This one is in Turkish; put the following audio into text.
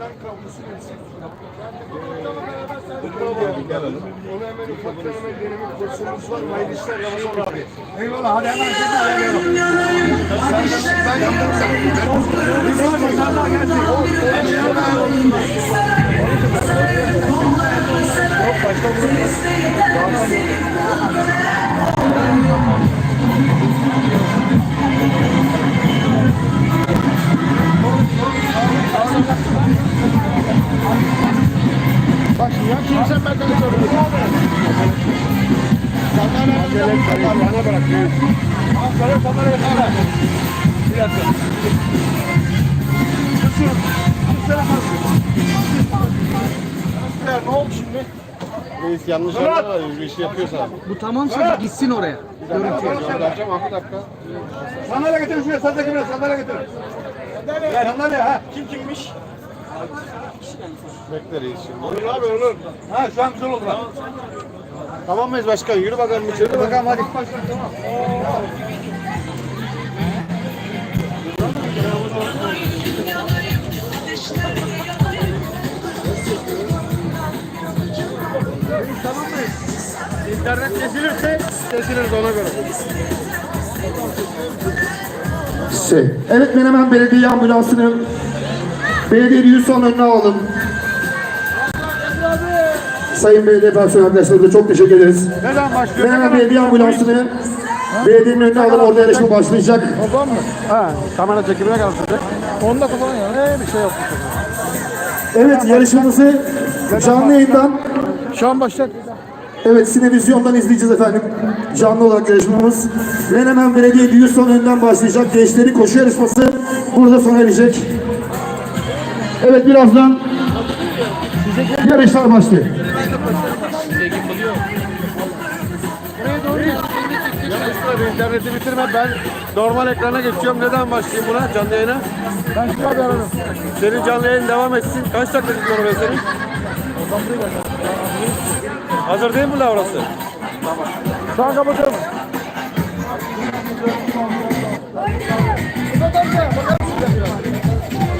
Sultan Kavlusu Meclisi. Komutanla beraber sen de Onu hemen ufak deneme deneme kursumuz var. Hayırlı işler Ramazan abi. Eyvallah hadi hemen sizi ayarlayalım. Ben yaptım sen. Biz var mı? Sen daha gelsin. Yok başka bir şey. Bak ya kimse benden soruyor. Bana bırak. Aferin kamerayı sana. Bir dakika. Susun. Bak. Ne oldu şimdi? Reis yanlış anlama bir şey yapıyorsa. Bu tamamsa gitsin oraya. Göndereceğim abi dakika. Sandalye getirin şuraya sandalye getirin sandalye getirin. Sandalye ha. Kim kimmiş? Bekle reis şimdi. Olur abi olur. Ha şu an güzel oldu. Tamam mıyız başkan? Yürü bakalım içeri. Hadi bakalım hadi. İnternet kesilirse kesiliriz ona göre. Şey, evet Menemen Belediye Ambulansı'nı belediye bir son önüne alalım. Sayın belediye personel arkadaşlarımıza çok teşekkür ederiz. Neden başlıyor? Menemen Belediye Ambulansı'nı belediyenin önüne alın orada yarışma başlayacak. Babam mı? Ha, kamera çekimine kalkacak. Onda kullan ya. Ne bir şey yok. Evet yarışmamızı canlı yayından Şu an başlat. Evet Sinevizyon'dan izleyeceğiz efendim. Canlı olarak yarışmamız. Menemen Belediye Düğün son önden başlayacak. Gençlerin koşu yarışması burada sona erecek. Evet birazdan yarışlar başlıyor. Tabii interneti bitirme. Ben normal ekrana geçiyorum. Neden başlayayım buna canlı yayına? Ben şu abi aradım. Senin canlı yayın devam etsin. Kaç dakika gidiyor oraya senin? Hazır değil mi la orası? Şu an kapatıyorum.